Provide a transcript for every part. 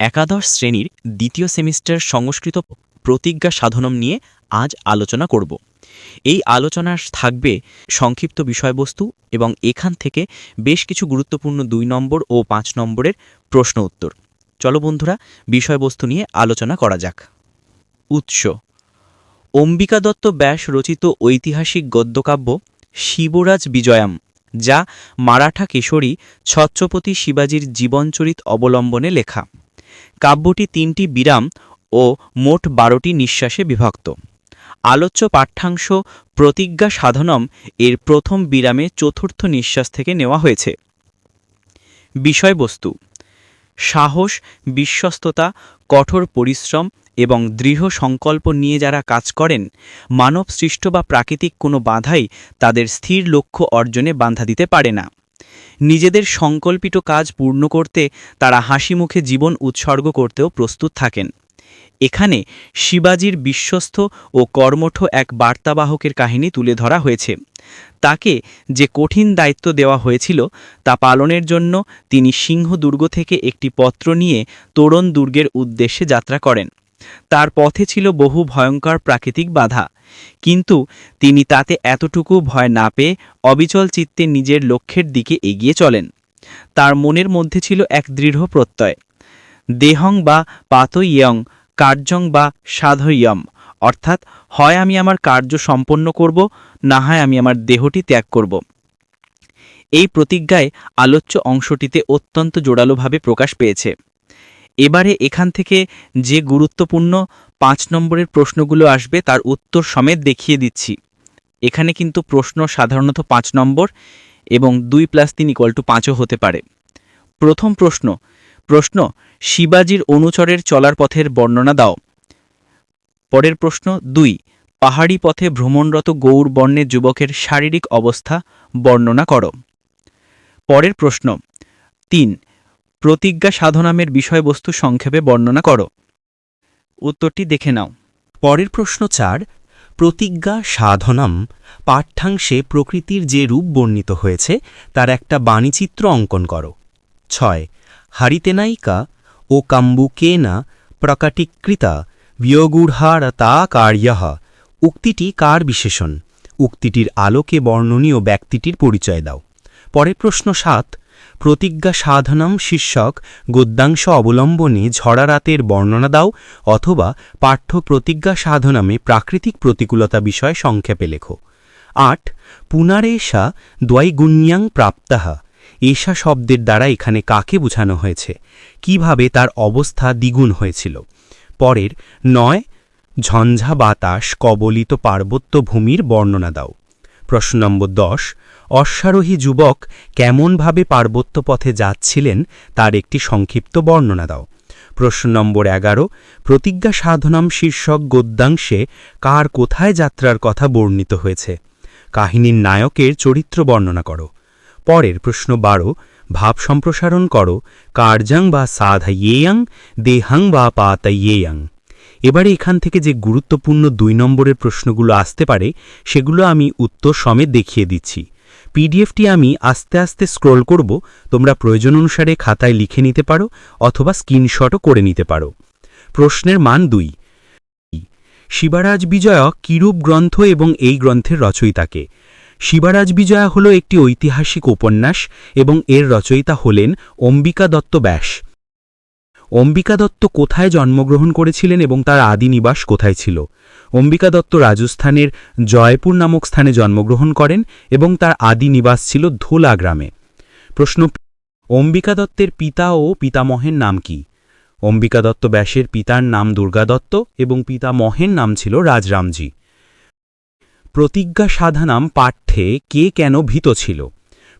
একাদশ শ্রেণির দ্বিতীয় সেমিস্টার সংস্কৃত প্রতিজ্ঞা সাধনম নিয়ে আজ আলোচনা করব। এই আলোচনার থাকবে সংক্ষিপ্ত বিষয়বস্তু এবং এখান থেকে বেশ কিছু গুরুত্বপূর্ণ দুই নম্বর ও পাঁচ নম্বরের প্রশ্ন উত্তর। চলো বন্ধুরা, বিষয়বস্তু নিয়ে আলোচনা করা যাক। উৎস। অম্বিকা দত্ত ব্যাস রচিত ঐতিহাসিক গদ্যকাব্য শিবরাজ বিজয়াম, যা মারাঠা কেশরী ছত্রপতি শিবাজির জীবনচরিত অবলম্বনে লেখা। কাব্যটি তিনটি বিরাম ও মোট বারোটি নিঃশ্বাসে বিভক্ত। আলোচ্য পাঠ্যাংশ প্রতিজ্ঞা সাধনম এর প্রথম বিরামে চতুর্থ নিঃশ্বাস থেকে নেওয়া হয়েছে। বিষয়বস্তু, সাহস, বিশ্বস্ততা, কঠোর পরিশ্রম এবং দৃঢ় সংকল্প নিয়ে যারা কাজ করেন মানব সৃষ্ট বা প্রাকৃতিক কোনো বাধাই তাদের স্থির লক্ষ্য অর্জনে বাধা দিতে পারে না। নিজেদের সংকল্পিত কাজ পূর্ণ করতে তারা হাসি মুখে জীবন উৎসর্গ করতেও প্রস্তুত থাকেন। এখানে শিবাজির বিশ্বস্ত ও কর্মঠ এক বার্তাবাহকের কাহিনী তুলে ধরা হয়েছে। তাকে যে কঠিন দায়িত্ব দেওয়া হয়েছিল তা পালনের জন্য তিনি সিংহ দুর্গ থেকে একটি পত্র নিয়ে তোরণ দুর্গের উদ্দেশ্যে যাত্রা করেন। তার পথে ছিল বহু ভয়ঙ্কর প্রাকৃতিক বাধা। কিন্তু তিনি তাতে এতটুকু ভয় না পেয়ে অবিচল চিত্তে নিজের লক্ষ্যের দিকে এগিয়ে চলেন। তার মনের মধ্যে ছিল এক দৃঢ় প্রত্যয়। দেহং বা পাতইয়ং কার্যং বা সাধয়ম, অর্থাৎ হয় আমি আমার কার্য সম্পন্ন করব, না হয় আমি আমার দেহটি ত্যাগ করব। এই প্রতিজ্ঞায় আলোচ্য অংশটিতে অত্যন্ত জোরালোভাবে প্রকাশ পেয়েছে। এবারে এখান থেকে যে গুরুত্বপূর্ণ পাঁচ নম্বরের প্রশ্নগুলো আসবে, তার উত্তর সমেত দেখিয়ে দিচ্ছি। এখানে কিন্তু প্রশ্ন সাধারণত পাঁচ নম্বর এবং দুই প্লাস তিন ইকুয়াল টু পাঁচও হতে পারে। প্রথম প্রশ্ন প্রশ্ন, শিবাজির অনুচরের চলার পথের বর্ণনা দাও। পরের প্রশ্ন, দুই, পাহাড়ি পথে ভ্রমণরত গৌর বর্ণের যুবকের শারীরিক অবস্থা বর্ণনা করো। পরের প্রশ্ন, তিন, প্রতিজ্ঞা সাধনামের বিষয়বস্তু সংক্ষেপে বর্ণনা করো। উত্তরটি দেখে নাও। পরের প্রশ্ন চার, প্রতিজ্ঞা সাধনম পাঠ্যাংশে প্রকৃতির যে রূপ বর্ণিত হয়েছে, তার একটা বাণীচিত্র অঙ্কন করো। ছয়, হারিতেনায়িকা ও কাম্বুকেনা প্রকাটিকৃতা বিয়োগূঢ়ারতা কার্যঃ উক্তিটি কার বিশেষণ? উক্তিটির আলোকে বর্ণনীয় ব্যক্তিটির পরিচয় দাও। পরের প্রশ্ন সাত প্রতিজ্ঞা সাধনম শীর্ষক গদ্যাংশ অবলম্বনে ঝরা রাতের বর্ণনা দাও অথবা পাঠ্য প্রতিজ্ঞা সাধনামে প্রাকৃতিক প্রতিকূলতা বিষয় সংক্ষেপে লেখো। আট, পুনারেশা দ্বৈগুণ্যাং প্রাপ্তাহা। এশা শব্দের দ্বারা এখানে কাকে বোঝানো হয়েছে? কীভাবে তার অবস্থা দ্বিগুণ হয়েছিল? পরের, নয়, ঝঞ্ঝা বাতাস কবলিত পার্বত্য ভূমির বর্ণনা দাও। প্রশ্ন নম্বর দশ অশ্বারোহী যুবক কেমনভাবে পার্বত্য পথে যাচ্ছিলেন তার একটি সংক্ষিপ্ত বর্ণনা দাও। প্রশ্ন নম্বর এগারো, প্রতিজ্ঞা সাধনাম শীর্ষক গদ্যাংশে কার কোথায় যাত্রার কথা বর্ণিত হয়েছে? কাহিনীর নায়কের চরিত্র বর্ণনা করো। পরের প্রশ্ন বারো, ভাব সম্প্রসারণ করো, কার্যাং বা সাধাইয়েয়াং দেহাং বা পাতাইয়েয়াং এবারে এখান থেকে যে গুরুত্বপূর্ণ দুই নম্বরের প্রশ্নগুলো আসতে পারে, সেগুলো আমি উত্তর সমেত দেখিয়ে দিচ্ছি। পিডিএফটি আমি আস্তে আস্তে স্ক্রোল করব, তোমরা প্রয়োজন অনুসারে খাতায় লিখে নিতে পারো অথবা স্ক্রিনশটও করে নিতে পারো। প্রশ্নের মান দুই। শিবারাজ বিজয়া কিরূপ গ্রন্থ এবং এই গ্রন্থের রচয়িতাকে? শিবারাজ বিজয়া হল একটি ঐতিহাসিক উপন্যাস এবং এর রচয়িতা হলেন অম্বিকা দত্ত ব্যাস। অম্বিকা দত্ত কোথায় জন্মগ্রহণ করেছিলেন এবং তার আদি নিবাস কোথায় ছিল? অম্বিকা দত্ত রাজস্থানের জয়পুর নামক স্থানে জন্মগ্রহণ করেন এবং তার আদি নিবাস ছিল ধোলা গ্রামে। প্রশ্ন, অম্বিকা দত্তের পিতা ও পিতামহের নাম কি? অম্বিকা দত্ত ব্যাসের পিতার নাম দুর্গা দত্ত এবং পিতামহের নাম ছিল রাজরামজি। প্রতিজ্ঞা সাধনাম পাঠ্যে কে কেন ভীত ছিল?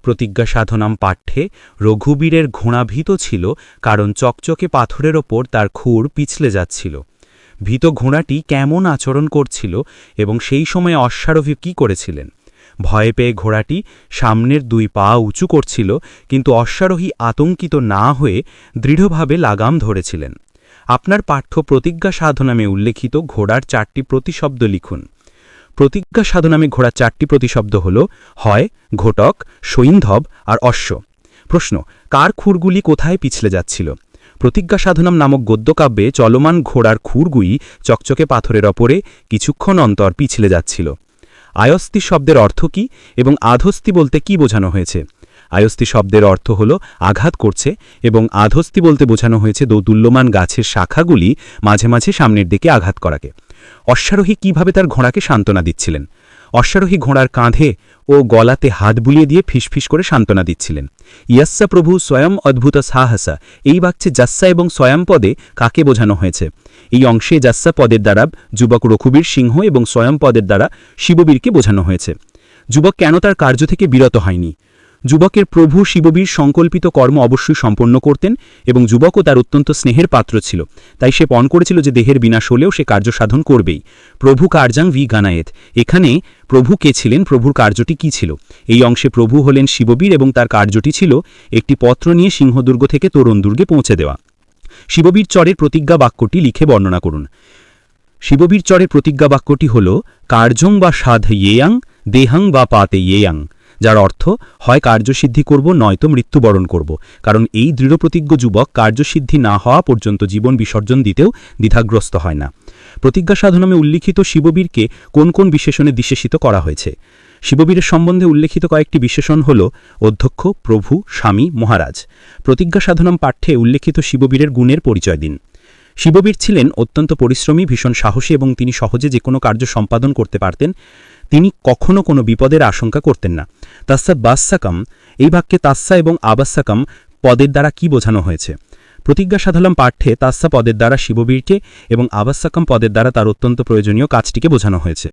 প্রতিজ্ঞা সাধনাম পাঠ্যে রঘুবীরের ঘোড়া ভীত ছিল, কারণ চকচকে পাথরের ওপর তার খুর পিছলে যাচ্ছিল। ভীত ঘোড়াটি কেমন আচরণ করছিল এবং সেই সময় অশ্বারোহী কী করেছিলেন? ভয়ে পেয়ে ঘোড়াটি সামনের দুই পা উঁচু করছিল, কিন্তু অশ্বারোহী আতঙ্কিত না হয়ে দৃঢ়ভাবে লাগাম ধরেছিলেন। আপনার পাঠ্য প্রতিজ্ঞা সাধনামে উল্লেখিত ঘোড়ার চারটি প্রতিশব্দ লিখুন। প্রতিজ্ঞা সাধনামে ঘোড়ার চারটি প্রতিশব্দ হল, হয়, ঘোটক, সৈন্ধব আর অশ্ব। প্রশ্ন, কার খুরগুলি কোথায় পিছলে যাচ্ছিল? প্রতিজ্ঞা সাধনাম নামক গদ্যকাব্যে চলমান ঘোড়ার খুরগুই চকচকে পাথরের ওপরে কিছুক্ষণ অন্তর পিছলে যাচ্ছিল। আয়স্তি শব্দের অর্থ কি এবং আধস্তি বলতে কি বোঝানো হয়েছে? আয়স্তি শব্দের অর্থ হল আঘাত করছে এবং আধস্তি বলতে বোঝানো হয়েছে দৌদুল্যমান গাছের শাখাগুলি মাঝে মাঝে সামনের দিকে আঘাত করাকে। অশ্বারোহী কীভাবে তার ঘোড়াকে সান্ত্বনা দিচ্ছিলেন? অশ্বারোহী ঘোড়ার কাঁধে ও গলাতে হাত বুলিয়ে দিয়ে ফিসফিস করে সান্ত্বনা দিচ্ছিলেন। ইয়াস্সা প্রভু স্বয়ং অদ্ভুত সাহাসা, এই বাক্যে যাস্সা এবং স্বয়ং পদে কাকে বোঝানো হয়েছে? এই অংশে যাস্সা পদের দ্বারা যুবক রঘুবীর সিংহ এবং স্বয়ং পদের দ্বারা শিববীরকে বোঝানো হয়েছে। যুবক কেন তার কার্য থেকে বিরত হয়নি? যুবকের প্রভু শিববীর সংকল্পিত কর্ম অবশ্যই সম্পন্ন করতেন এবং যুবকও তার অত্যন্ত স্নেহের পাত্র ছিল। তাই সে পণ করেছিল যে দেহের বিনাশ হলেও সে কার্য সাধন করবেই। প্রভু কার্যাং ভি গানায়েত। এখানে প্রভু কে ছিলেন, প্রভুর কার্যটি কি ছিল? এই অংশে প্রভু হলেন শিববীর এবং তার কার্যটি ছিল একটি পত্র নিয়ে সিংহদুর্গ থেকে তরুণ দুর্গে পৌঁছে দেওয়া। শিববীর চরের প্রতিজ্ঞা বাক্যটি লিখে বর্ণনা করুন। শিববীর চরের প্রতিজ্ঞা বাক্যটি হল, কার্যং বা সাধ ইয়েয়াং, দেহাং বা পাতে ইয়েয়াং। যার অর্থ হয় কার্যসিদ্ধি করব, নয়তো মৃত্যুবরণ করব। কারণ এই দৃঢ়প্রতিজ্ঞ যুবক কার্যসিদ্ধি না হওয়া পর্যন্ত জীবন বিসর্জন দিতেও দ্বিধাগ্রস্ত হয় না। প্রতিজ্ঞা সাধনামে উল্লিখিত শিববীরকে কোন কোন বিশেষণে বিশেষিত করা হয়েছে? শিববীরের সম্বন্ধে উল্লেখিত কয়েকটি বিশেষণ হল অধ্যক্ষ, প্রভু, স্বামী, মহারাজ। প্রতিজ্ঞা সাধনম পাঠ্যে উল্লেখিত শিববীরের গুণের পরিচয় দিন। শিববীর ছিলেন অত্যন্ত পরিশ্রমী, ভীষণ সাহসী এবং তিনি সহজে যে কোনো কার্য সম্পাদন করতে পারতেন। তিনি কখনো কোনো বিপদের আশঙ্কা করতেন না। তাস্সা বাস্সাকাম, এই বাক্যে তাস্সা এবং আবাস্সাকাম পদের দ্বারা কি বোঝানো হয়েছে? প্রতিজ্ঞা সাধলাম পাঠ্যে তাস্সা পদের দ্বারা শিববীরকে এবং আবাস্সাকাম পদের দ্বারা তার অত্যন্ত প্রয়োজনীয় কাজটিকে বোঝানো হয়েছে।